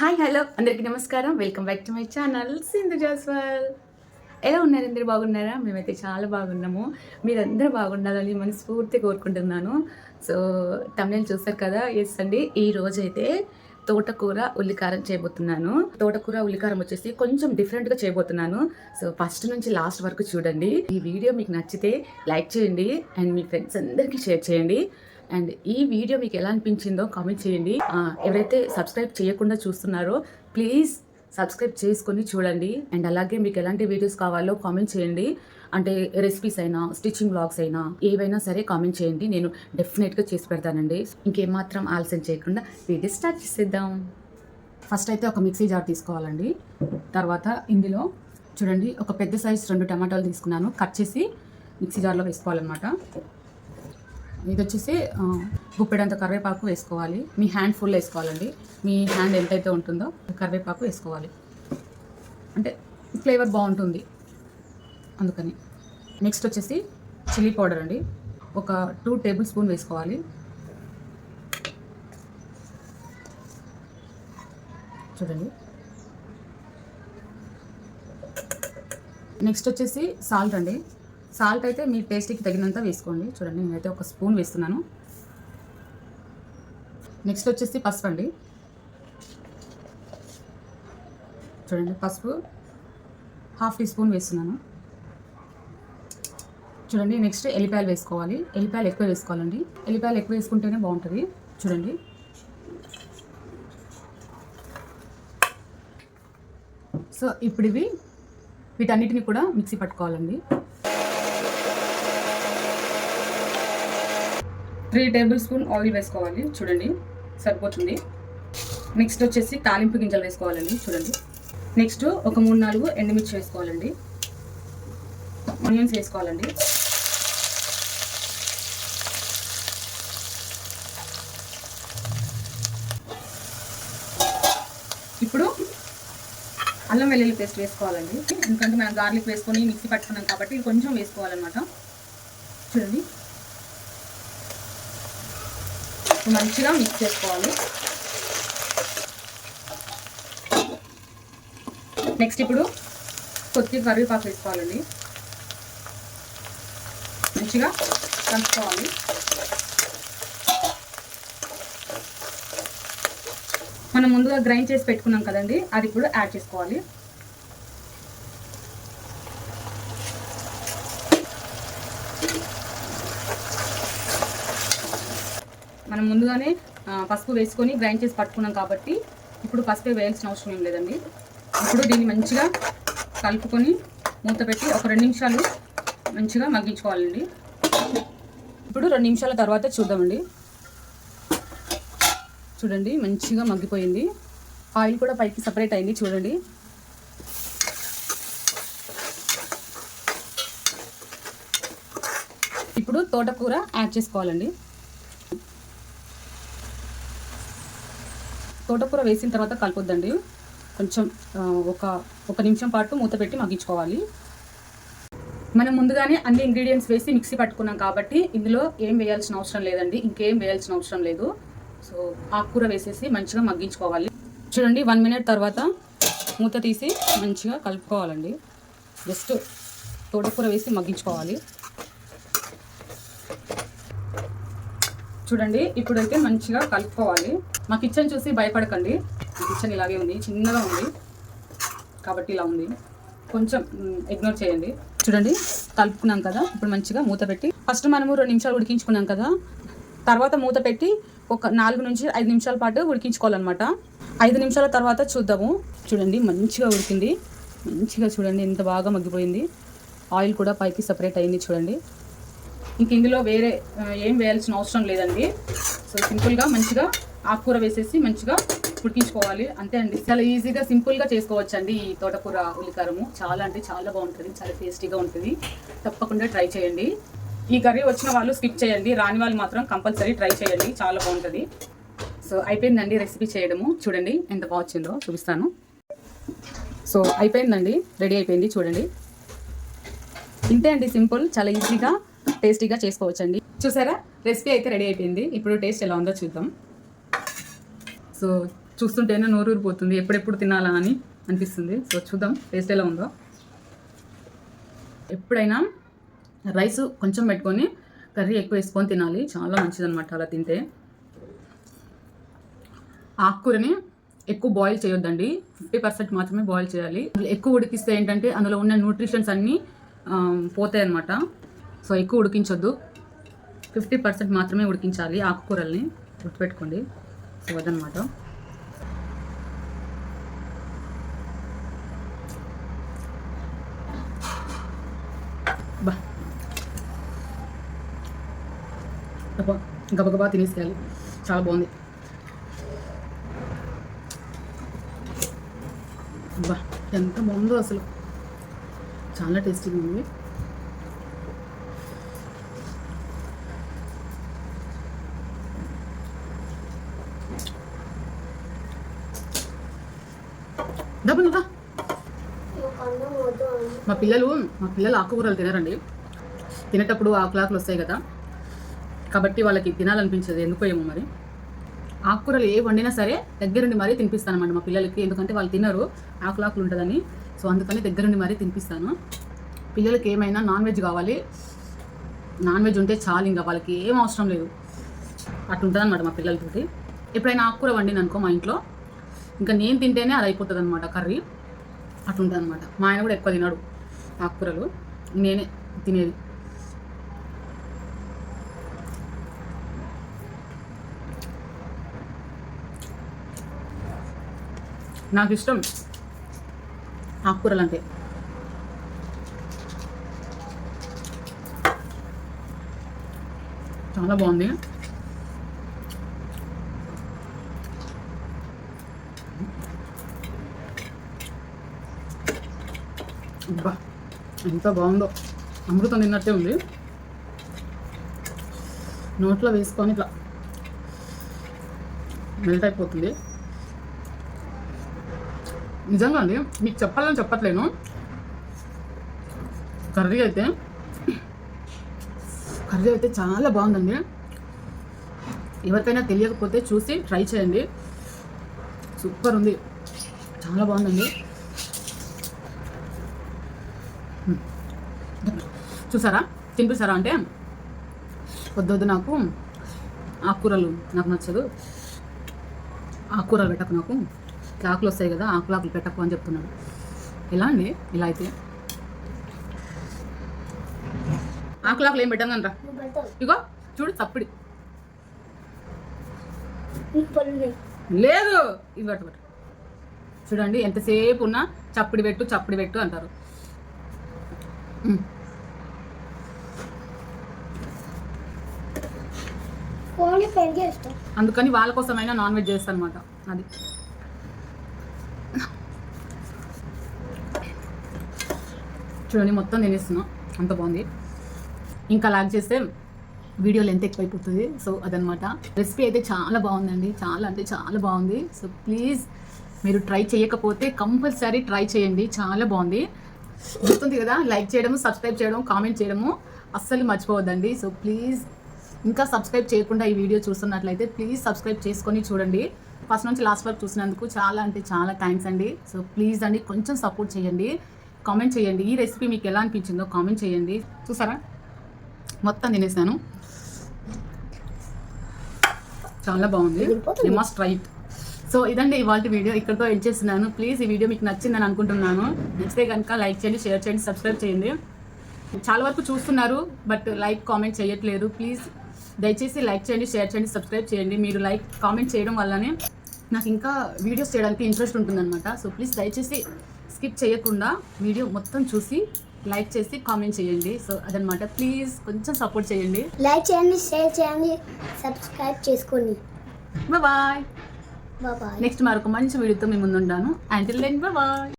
Hi hello. అందరికీ నమస్కారం. Welcome back to my channel Sindhu Jaswal ఎలా ఉన్నారు అందరు? బాగున్నారా? మేమైతే చాలా బాగున్నాము. మీరందరూ బాగుండాలని మనస్ఫూర్తి కోరుకుంటున్నాను. సో తమిళ చూస్తారు కదా? ఎస్ అండి. ఈ రోజు అయితే తోటకూర ఉల్లికారం చేయబోతున్నాను. తోటకూర ఉల్లికారం వచ్చేసి కొంచెం డిఫరెంట్గా చేయబోతున్నాను. సో ఫస్ట్ నుంచి లాస్ట్ వరకు చూడండి. ఈ వీడియో మీకు నచ్చితే లైక్ చేయండి. అండ్ మీ ఫ్రెండ్స్ అందరికీ షేర్ చేయండి. అండ్ ఈ వీడియో మీకు ఎలా అనిపించిందో కామెంట్ చేయండి. ఎవరైతే సబ్స్క్రైబ్ చేయకుండా చూస్తున్నారో ప్లీజ్ సబ్స్క్రైబ్ చేసుకొని చూడండి. అండ్ అలాగే మీకు ఎలాంటి వీడియోస్ కావాలో కామెంట్ చేయండి. అంటే రెసిపీస్ అయినా స్టిచ్చింగ్ బ్లాగ్స్ అయినా ఏవైనా సరే కామెంట్ చేయండి. నేను డెఫినెట్గా చేసి పెడతానండి. ఇంకేమాత్రం ఆలస్యం చేయకుండా వీడియో స్టార్ట్ చేసేద్దాం. ఫస్ట్ అయితే ఒక మిక్సీ జార్ తీసుకోవాలండి. తర్వాత ఇందులో చూడండి ఒక పెద్ద సైజ్ రెండు టమాటాలు తీసుకున్నాను. కట్ చేసి మిక్సీ జార్లో వేసుకోవాలన్నమాట. ఇది వచ్చేసి గుప్పెడంత కరివేపాకు వేసుకోవాలి. మీ హ్యాండ్ ఫుల్ వేసుకోవాలండి. మీ హ్యాండ్ ఎంతైతే ఉంటుందో కరివేపాకు వేసుకోవాలి. అంటే ఫ్లేవర్ బాగుంటుంది. అందుకని. నెక్స్ట్ వచ్చేసి చిల్లీ పౌడర్ అండి. ఒక టూ టేబుల్ స్పూన్ వేసుకోవాలి. చూడండి. నెక్స్ట్ వచ్చేసి సాల్ట్ అండి. సాల్ట్ అయితే మీ టేస్ట్కి తగినంత వేసుకోండి. చూడండి నేనైతే ఒక స్పూన్ వేస్తున్నాను. నెక్స్ట్ వచ్చేసి పసుపు అండి. చూడండి పసుపు హాఫ్ టీ స్పూన్ వేస్తున్నాను. చూడండి నెక్స్ట్ ఎల్లిపాయలు వేసుకోవాలి. ఎల్లిపాయలు ఎక్కువ వేసుకోవాలండి. ఎల్లిపాయలు ఎక్కువ వేసుకుంటేనే బాగుంటుంది. చూడండి. సో ఇప్పుడు ఇవి వీటన్నిటిని కూడా మిక్సీ పట్టుకోవాలండి. త్రీ టేబుల్ స్పూన్ ఆయిల్ వేసుకోవాలి చూడండి సరిపోతుంది. నెక్స్ట్ వచ్చేసి తాలింపు గింజలు వేసుకోవాలండి చూడండి. నెక్స్ట్ ఒక మూడు నాలుగు ఎండుమిర్చి వేసుకోవాలండి. ఆనియన్స్ వేసుకోవాలండి. ఇప్పుడు అల్లం వెల్లుల్లి పేస్ట్ వేసుకోవాలండి. ఎందుకంటే మనం గార్లిక్ వేసుకొని మిక్సీ పట్టుకున్నాం కాబట్టి కొంచెం వేసుకోవాలన్నమాట. చూడండి. మంచిగా మిక్స్ చేసుకోవాలి. నెక్స్ట్ ఇప్పుడు కొద్దిగా కరివేపాకు వేసుకోవాలండి. మంచిగా కలుపుకోవాలి. మనం ముందుగా గ్రైండ్ చేసి పెట్టుకున్నాం కదండి అది ఇప్పుడు యాడ్ చేసుకోవాలి. మనం ముందుగానే పసుపు వేసుకొని గ్రైండ్ చేసి పట్టుకున్నాం కాబట్టి ఇప్పుడు పసుపు వేయాల్సిన అవసరం ఏం లేదండి. ఇప్పుడు దీన్ని మంచిగా కలుపుకొని మూత పెట్టి ఒక రెండు నిమిషాలు మంచిగా మగ్గించుకోవాలండి. ఇప్పుడు రెండు నిమిషాల తర్వాత చూద్దామండి. చూడండి మంచిగా మగ్గిపోయింది. ఆయిల్ కూడా పైకి సపరేట్ అయింది చూడండి. ఇప్పుడు తోటకూర యాడ్ చేసుకోవాలండి. తోటకూర వేసిన తర్వాత కలపొద్దండి. కొంచెం ఒక ఒక నిమిషం పాటు మూత పెట్టి మగ్గించుకోవాలి. మనం ముందుగానే అన్ని ఇంగ్రీడియంట్స్ వేసి మిక్సీ పట్టుకున్నాం కాబట్టి ఇందులో ఏం వేయాల్సిన అవసరం లేదండి. ఇంకేం వేయాల్సిన అవసరం లేదు. సో ఆకుకూర వేసేసి మంచిగా మగ్గించుకోవాలి. చూడండి వన్ మినిట్ తర్వాత మూత తీసి మంచిగా కలుపుకోవాలండి. జస్ట్ తోటకూర వేసి మగ్గించుకోవాలి. చూడండి ఇప్పుడైతే మంచిగా కలుపుకోవాలి. మా కిచెన్ చూసి భయపడకండి. మా కిచెన్ ఇలాగే ఉంది చిన్నగా ఉంది. కాబట్టి ఇలా ఉంది. కొంచెం ఇగ్నోర్ చేయండి. చూడండి కలుపుకున్నాం కదా ఇప్పుడు మంచిగా మూత పెట్టి. ఫస్ట్ మనము రెండు నిమిషాలు ఉడికించుకున్నాం కదా. తర్వాత మూత పెట్టి ఒక నాలుగు నుంచి ఐదు నిమిషాల పాటు ఉడికించుకోవాలన్నమాట. ఐదు నిమిషాల తర్వాత చూద్దాము. చూడండి మంచిగా ఉడికింది. మంచిగా చూడండి ఎంత బాగా మగ్గిపోయింది. ఆయిల్ కూడా పైకి సపరేట్ అయింది చూడండి. ఇంక ఇందులో వేరే ఏం వేయాల్సిన అవసరం లేదండి. సో సింపుల్గా మంచిగా ఆకుకూర వేసేసి మంచిగా ఉడికించుకోవాలి. అంతే అండి. చాలా ఈజీగా సింపుల్గా చేసుకోవచ్చు అండి ఈ తోటకూర ఉల్లికారము. చాలా అంటే చాలా బాగుంటుంది. చాలా టేస్టీగా ఉంటుంది. తప్పకుండా ట్రై చేయండి. ఈ కర్రీ వచ్చిన వాళ్ళు స్కిప్ చేయండి. రాని వాళ్ళు మాత్రం కంపల్సరీ ట్రై చేయండి. చాలా బాగుంటుంది. సో అయిపోయిందండి రెసిపీ చేయడము. చూడండి ఎంత బాగా వచ్చిందో చూపిస్తాను. సో అయిపోయిందండి. రెడీ అయిపోయింది. చూడండి. ఇంతే అండి సింపుల్. చాలా ఈజీగా టేస్టీగా చేసుకోవచ్చండి. చూసారా? రెసిపీ అయితే రెడీ అయిపోయింది. ఇప్పుడు టేస్ట్ ఎలా ఉందో చూద్దాం. సో చూస్తుంటేనే నోరూరిపోతుంది ఎప్పుడెప్పుడు తినాలా అని అనిపిస్తుంది. సో చూద్దాం టేస్ట్ ఎలా ఉందో. ఎప్పుడైనా రైస్ కొంచెం పెట్టుకొని కర్రీ ఎక్కువ వేసుకొని తినాలి చాలా మంచిదన్నమాట అలా తింటే. ఆకుకూరని ఎక్కువ బాయిల్ చేయొద్దండి ఫిఫ్టీ పర్సెంట్ మాత్రమే బాయిల్ చేయాలి. ఎక్కువ ఉడికిస్తే ఏంటంటే అందులో ఉన్న న్యూట్రిషన్స్ అన్నీ పోతాయి అన్నమాట సో ఎక్కువ ఉడికించొద్దు. ఫిఫ్టీ పర్సెంట్ మాత్రమే ఉడికించాలి ఆకుకూరల్ని గుర్తుపెట్టుకోండి. సో గబగబా తినేసేయాలి. చాలా బాగుంది. బా ఎంత బాగుందో అసలు. చాలా టేస్టీగా ఉంది. డబ్బులు రా మా పిల్లలు మా పిల్లలు ఆకుకూరలు తినరండి. తినేటప్పుడు ఆకులాకులు వస్తాయి కదా. కాబట్టి వాళ్ళకి తినాలనిపించదు. ఎందుకో ఏమో మరి. ఆకుకూరలు ఏ వండినా సరే దగ్గరుండి మరీ తినిపిస్తాను అన్నమాట మా పిల్లలకి. ఎందుకంటే వాళ్ళు తినరు. ఆకులాకులు ఉంటుందని. సో అందుకని దగ్గరుండి మరీ తినిపిస్తాను. పిల్లలకి ఏమైనా నాన్ వెజ్ కావాలి. నాన్ వెజ్ ఉంటే చాలు ఇంకా వాళ్ళకి ఏం అవసరం లేదు. అట్లుంటుంది అనమాట మా పిల్లలతోటి. ఎప్పుడైనా ఆకుకూర వండిన అనుకో మా ఇంట్లో. ఇంకా నేను తింటేనే అది అయిపోతుంది అనమాట కర్రీ. అట్లుంటుంది అనమాట మా ఆయన కూడా ఎక్కువ తినడు ఆకుకూరలు. నేనే తినేది. నాకు ఇష్టం ఆకుకూరలు అంటే చాలా బాగుంది. ఎంత బాగుందో. అమృతం తిన్నట్టే ఉంది. నోట్లో వేసుకొని ఇట్లా మెల్ట్ అయిపోతుంది. నిజంగా అండి మీకు చెప్పాలని చెప్పట్లేను. కర్రీ అయితే కర్రీ అయితే చాలా బాగుందండి. ఎవరికైనా తెలియకపోతే చూసి ట్రై చేయండి. సూపర్ ఉంది. చాలా బాగుందండి మ్మ్. చూసారా? తినిపిస్తారా అంటే వద్దొద్దు నాకు. ఆకుకూరలు నాకు నచ్చదు. ఆకుకూరలు పెట్టకు నాకు. ఆకులు వస్తాయి కదా ఆకులు ఆకులు పెట్టకు అని చెప్తున్నాడు. ఎలా అండి? ఇలా అయితే. ఆకులు ఆకులు ఏం పెట్టంగా ఇగో చూడు చప్పిడి. లేదు. ఇవి పట్టు పట్టు చూడండి ఎంతసేపు ఉన్నా చప్పిడి పెట్టు చప్పిడి పెట్టు అంటారు మ్మ్. ఓన్లీ పెరిగే ఇష్టం అందుకని వాళ్ళ కోసమైనా నాన్ వెజ్ చేస్తాను అనమాట అది. చూడండి మొత్తం తినేస్తున్నాం. అంత బాగుంది. ఇంకా లాగ్ చేస్తే వీడియో లెంత్ ఎక్కువైపోతుంది. సో అదనమాట రెసిపీ అయితే చాలా బాగుందండి. చాలా అంటే చాలా బాగుంది. సో ప్లీజ్ మీరు ట్రై చేయకపోతే కంపల్సరీ ట్రై చేయండి. చాలా బాగుంది. గుర్తుంది కదా? లైక్ చేయడము సబ్స్క్రైబ్ చేయడం కామెంట్ చేయడము అస్సలు మర్చిపోవద్దండి. సో ప్లీజ్ ఇంకా సబ్స్క్రైబ్ చేయకుండా ఈ వీడియో చూస్తున్నట్లయితే ప్లీజ్ సబ్స్క్రైబ్ చేసుకొని చూడండి. ఫస్ట్ నుంచి లాస్ట్ వరకు చూసినందుకు చాలా అంటే చాలా థ్యాంక్స్ అండి. సో ప్లీజ్ అండి కొంచెం సపోర్ట్ చేయండి. కామెంట్ చేయండి. ఈ రెసిపీ మీకు ఎలా అనిపించిందో కామెంట్ చేయండి. చూసారా? మొత్తం తినేసాను. చాలా బాగుంది. మస్ట్ రైట్ సో ఇదండి ఇవాళ వీడియో ఇక్కడితో ఎండ్ చేస్తున్నాను. ప్లీజ్ ఈ వీడియో మీకు నచ్చిందని అనుకుంటున్నాను. నచ్చితే కనుక లైక్ చేయండి షేర్ చేయండి సబ్స్క్రైబ్ చేయండి. చాలా వరకు చూస్తున్నారు బట్ లైక్ కామెంట్ చేయట్లేదు. ప్లీజ్ దయచేసి లైక్ చేయండి షేర్ చేయండి సబ్స్క్రైబ్ చేయండి. మీరు లైక్ కామెంట్ చేయడం వల్లనే నాకు ఇంకా వీడియోస్ చేయడానికి ఇంట్రెస్ట్ ఉంటుందన్నమాట. సో ప్లీజ్ దయచేసి స్కిప్ చేయకుండా వీడియో మొత్తం చూసి లైక్ చేసి కామెంట్ చేయండి. సో అదనమాట ప్లీజ్ కొంచెం సపోర్ట్ చేయండి. లైక్ చేయండి షేర్ చేయండి సబ్స్క్రైబ్ చేసుకోండి. Bye bye. నెక్స్ట్ మరొక మంచి వీడియోతో మీ ముందు ఉంటాను అంటిల్ దెన్ బాయ్.